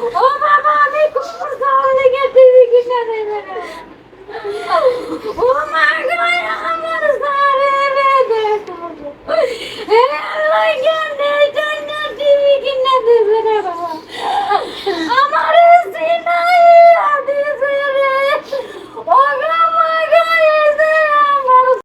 O baba ne kumur sağlığı getirdi günler evine.